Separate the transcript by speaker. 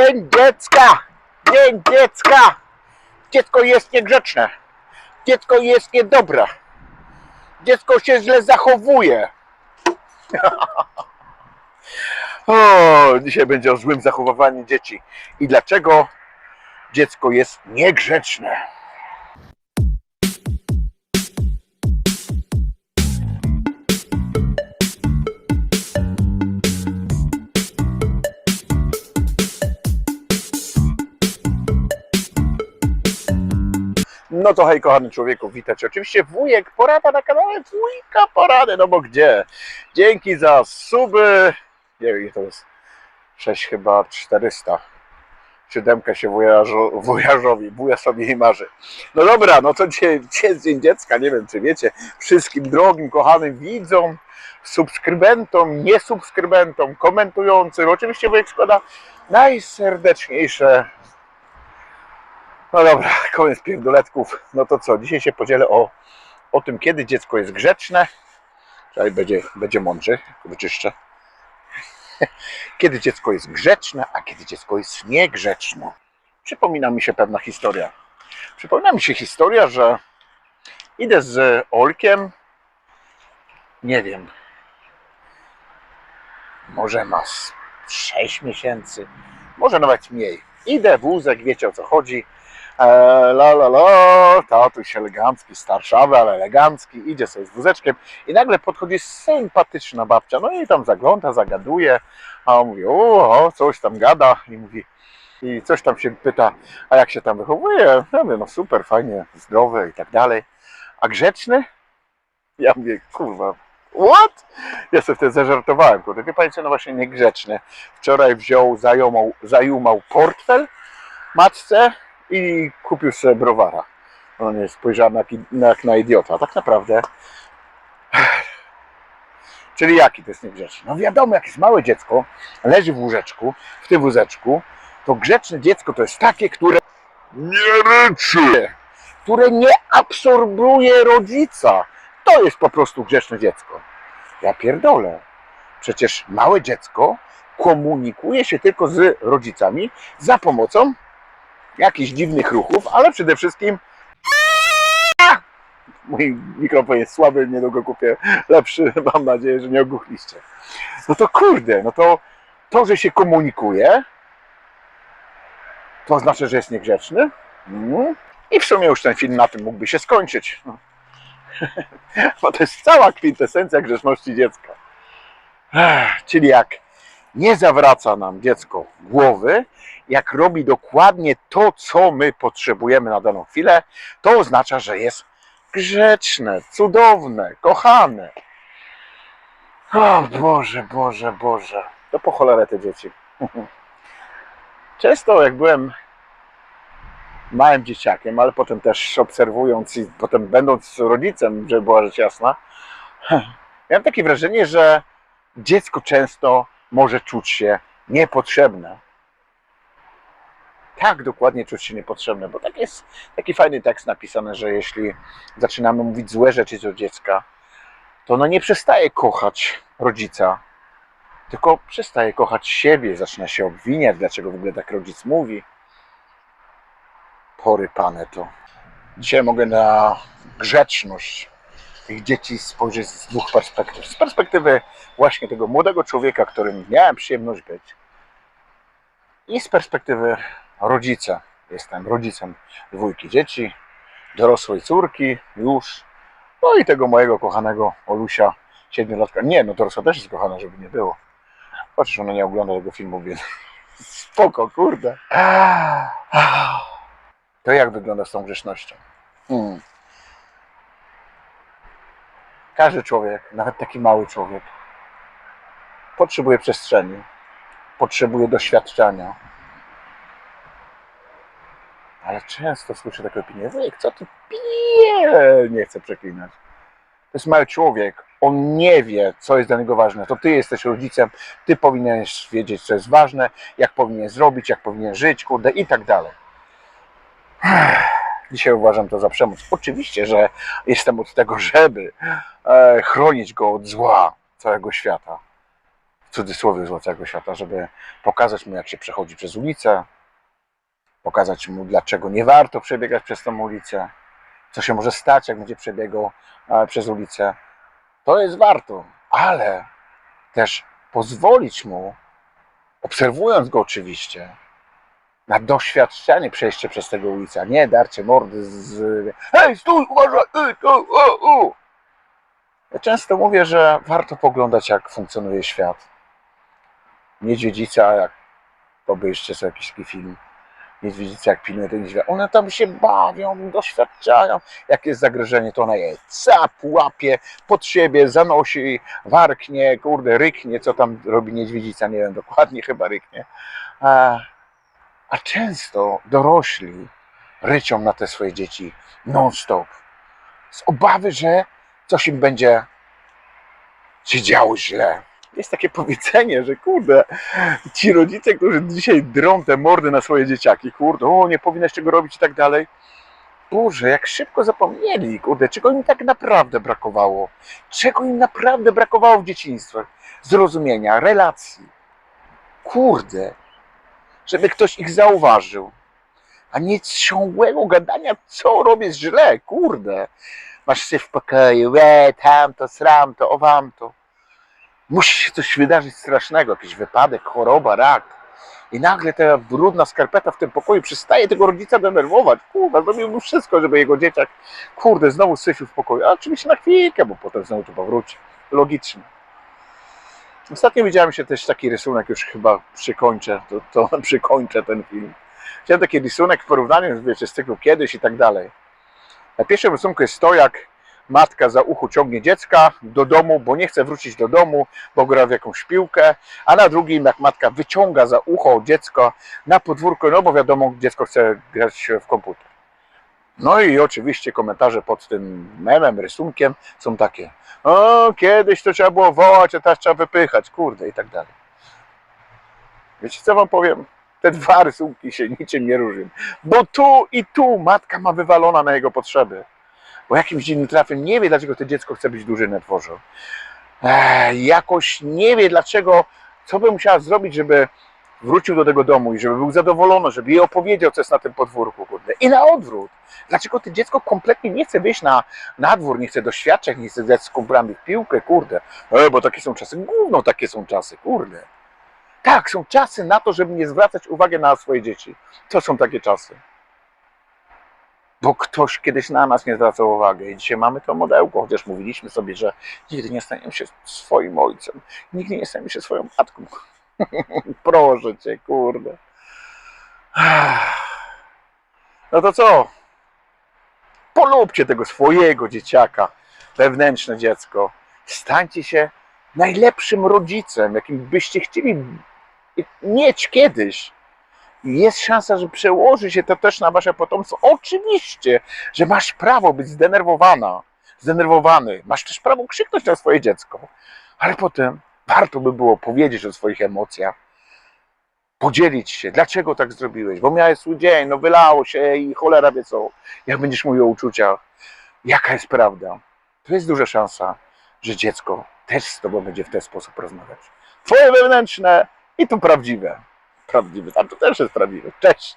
Speaker 1: Dzień dziecka! Dzień dziecka! Dziecko jest niegrzeczne. Dziecko jest niedobre. Dziecko się źle zachowuje. O, dzisiaj będzie o złym zachowywaniu dzieci. I dlaczego dziecko jest niegrzeczne. No to hej kochany człowieku, witajcie. Oczywiście wujek, porada na kanale wujka porady, no bo gdzie? Dzięki za suby. Nie wiem, ile to jest 6 chyba 400. Siódemka się wujarzo, wujarzowi, wuja sobie i marzy. No dobra, no to dzisiaj jest Dzień Dziecka, nie wiem czy wiecie, wszystkim drogim, kochanym widzom, subskrybentom, niesubskrybentom, komentującym. Oczywiście wujek składa najserdeczniejsze no dobra, koniec pierdoletków. No to co, dzisiaj się podzielę o, o tym, kiedy dziecko jest grzeczne. Czyli będzie, będzie mądrze, wyczyszczę. Kiedy dziecko jest grzeczne, a kiedy dziecko jest niegrzeczne. Przypomina mi się pewna historia. Przypomina mi się historia, że idę z Olkiem, nie wiem, może ma z 6 miesięcy, może nawet mniej. Idę, wózek, wiecie o co chodzi. E, la la la, tatuś elegancki, starszawy, ale elegancki, idzie sobie z wózeczkiem i nagle podchodzi sympatyczna babcia, no i tam zagląda, zagaduje, a on mówi, o, coś tam gada i mówi, i coś tam się pyta, a jak się tam wychowuje? Ja mówię, no super, fajnie, zdrowy i tak dalej. A grzeczny? Ja mówię, kurwa, what? Ja sobie wtedy zażartowałem, kurde, wie panie co, no właśnie niegrzeczny. Wczoraj wziął, zajumał, zajumał portfel matce i kupił sobie browara. Ona nie spojrzała jak, jak na idiota. Tak naprawdę. Czyli jaki to jest niegrzeczny? No wiadomo, jak jest małe dziecko, leży w łóżeczku, w tym wózeczku, to grzeczne dziecko to jest takie, które nie ryczy, które nie absorbuje rodzica. To jest po prostu grzeczne dziecko. Ja pierdolę. Przecież małe dziecko komunikuje się tylko z rodzicami za pomocą jakichś dziwnych ruchów, ale przede wszystkim mój mikrofon jest słaby, niedługo kupię lepszy, mam nadzieję, że nie ogłuchliście. No to kurde, no to to, że się komunikuje, to znaczy, że jest niegrzeczny. Mm. I w sumie już ten film na tym mógłby się skończyć. No. Bo to jest cała kwintesencja grzeczności dziecka. Czyli jak nie zawraca nam dziecko głowy, jak robi dokładnie to, co my potrzebujemy na daną chwilę, to oznacza, że jest grzeczne, cudowne, kochane. O Boże, Boże, Boże. To po cholerę te dzieci. Często jak byłem małym dzieciakiem, ale potem też obserwując i potem będąc rodzicem, żeby była rzecz jasna, miałem takie wrażenie, że dziecko często może czuć się niepotrzebne. Tak dokładnie czuć się niepotrzebne, bo tak jest taki fajny tekst napisany, że jeśli zaczynamy mówić złe rzeczy do dziecka, to ono nie przestaje kochać rodzica, tylko przestaje kochać siebie, zaczyna się obwiniać, dlaczego w ogóle tak rodzic mówi. Porypane to. Dzisiaj mogę na grzeczność tych dzieci spojrzeć z dwóch perspektyw. Z perspektywy właśnie tego młodego człowieka, którym miałem przyjemność być, i z perspektywy rodzica. Jestem rodzicem dwójki dzieci, dorosłej córki już, no i tego mojego kochanego Olusia, siedmiolatka. Nie, no dorosła też jest kochana, żeby nie było. Chociaż ona nie ogląda tego filmu, więc spoko, kurde. To jak wygląda z tą grzecznością? Hmm. Każdy człowiek, nawet taki mały człowiek, potrzebuje przestrzeni, potrzebuje doświadczenia. Ale często słyszę takie opinie, wujek, co ty pije? Nie chcę przeklinać. To jest mały człowiek, on nie wie, co jest dla niego ważne. To ty jesteś rodzicem, ty powinieneś wiedzieć, co jest ważne, jak powinien zrobić, jak powinien żyć, kurde, i tak dalej. Dzisiaj uważam to za przemoc. Oczywiście, że jestem od tego, żeby e, chronić go od zła całego świata. w cudzysłowie złotego świata, żeby pokazać mu, jak się przechodzi przez ulicę, pokazać mu, dlaczego nie warto przebiegać przez tą ulicę, co się może stać, jak będzie przebiegał e, przez ulicę. To jest warto, ale też pozwolić mu, obserwując go oczywiście, na doświadczenie przejście przez tego ulicę, nie darcie mordy z... Hej, stój, uważaj! Ej, tu, o, u. Ja często mówię, że warto poglądać, jak funkcjonuje świat. Niedźwiedzica, jak obejrzcie sobie jakiś taki film, niedźwiedzica jak pilnuje ten niedźwiedzia, one tam się bawią, doświadczają, jak jest zagrożenie, to ona je cap, łapie pod siebie, zanosi, warknie, kurde, ryknie, co tam robi niedźwiedzica, nie wiem dokładnie, chyba ryknie. A często dorośli rycią na te swoje dzieci non-stop. Z obawy, że coś im będzie się działo źle. Jest takie powiedzenie, że kurde, ci rodzice, którzy dzisiaj drą te mordy na swoje dzieciaki, kurde, o nie powinnaś tego robić i tak dalej. Boże, jak szybko zapomnieli, kurde, czego im tak naprawdę brakowało? Czego im naprawdę brakowało w dzieciństwie? Zrozumienia, relacji. Kurde, żeby ktoś ich zauważył. A nie ciągłego gadania, co robię źle, kurde. Masz się w pokoju, e, tamto, sramto, owamto. Musi się coś wydarzyć strasznego, jakiś wypadek, choroba, rak. I nagle ta brudna skarpeta w tym pokoju przestaje tego rodzica denerwować. Kurwa, zrobił wszystko, żeby jego dzieciak, kurde, znowu syfił w pokoju. A oczywiście na chwilkę, bo potem znowu to powróci. Logicznie. Ostatnio widziałem się też taki rysunek, już chyba przykończę, to, to przykończę ten film. Widziałem taki rysunek w porównaniu, wiecie, z cyklu kiedyś i tak dalej. Na pierwszym rysunku jest to, jak matka za ucho ciągnie dziecka do domu, bo nie chce wrócić do domu, bo gra w jakąś piłkę, a na drugim, jak matka wyciąga za ucho dziecko na podwórko, no bo wiadomo, dziecko chce grać w komputer. No i oczywiście komentarze pod tym memem, rysunkiem są takie. O, kiedyś to trzeba było wołać, a teraz trzeba wypychać, kurde i tak dalej. Wiecie co wam powiem? Te dwa rysunki się niczym nie różnią. Bo tu i tu matka ma wywalona na jego potrzeby. Bo jakimś dziwnym trafem nie wie, dlaczego to dziecko chce być duże na dworze. Ech, jakoś nie wie, dlaczego, co by musiała zrobić, żeby wrócił do tego domu i żeby był zadowolony, żeby jej opowiedział, co jest na tym podwórku. Kurde. I na odwrót. Dlaczego to dziecko kompletnie nie chce wyjść na, na dwór, nie chce doświadczać, nie chce grać z kumplami w piłkę, kurde. E, bo takie są czasy. Gówno takie są czasy, kurde. Tak, są czasy na to, żeby nie zwracać uwagi na swoje dzieci. To są takie czasy. Bo ktoś kiedyś na nas nie zwracał uwagi i dzisiaj mamy to modełko, chociaż mówiliśmy sobie, że nigdy nie staniemy się swoim ojcem, nigdy nie staniemy się swoją matką. Proszę cię, kurde. No to co? Polubcie tego swojego dzieciaka, wewnętrzne dziecko. Stańcie się najlepszym rodzicem, jakim byście chcieli mieć kiedyś. Jest szansa, że przełoży się to też na wasze potomstwo. Oczywiście, że masz prawo być zdenerwowana, zdenerwowany. Masz też prawo krzyknąć na swoje dziecko. Ale potem warto by było powiedzieć o swoich emocjach. Podzielić się, dlaczego tak zrobiłeś, bo miałeś swój dzień, no wylało się i cholera wie co. Jak będziesz mówił o uczuciach, jaka jest prawda. To jest duża szansa, że dziecko też z tobą będzie w ten sposób rozmawiać. Twoje wewnętrzne i to prawdziwe. Prawdziwe, a to też jest prawdziwe. Cześć!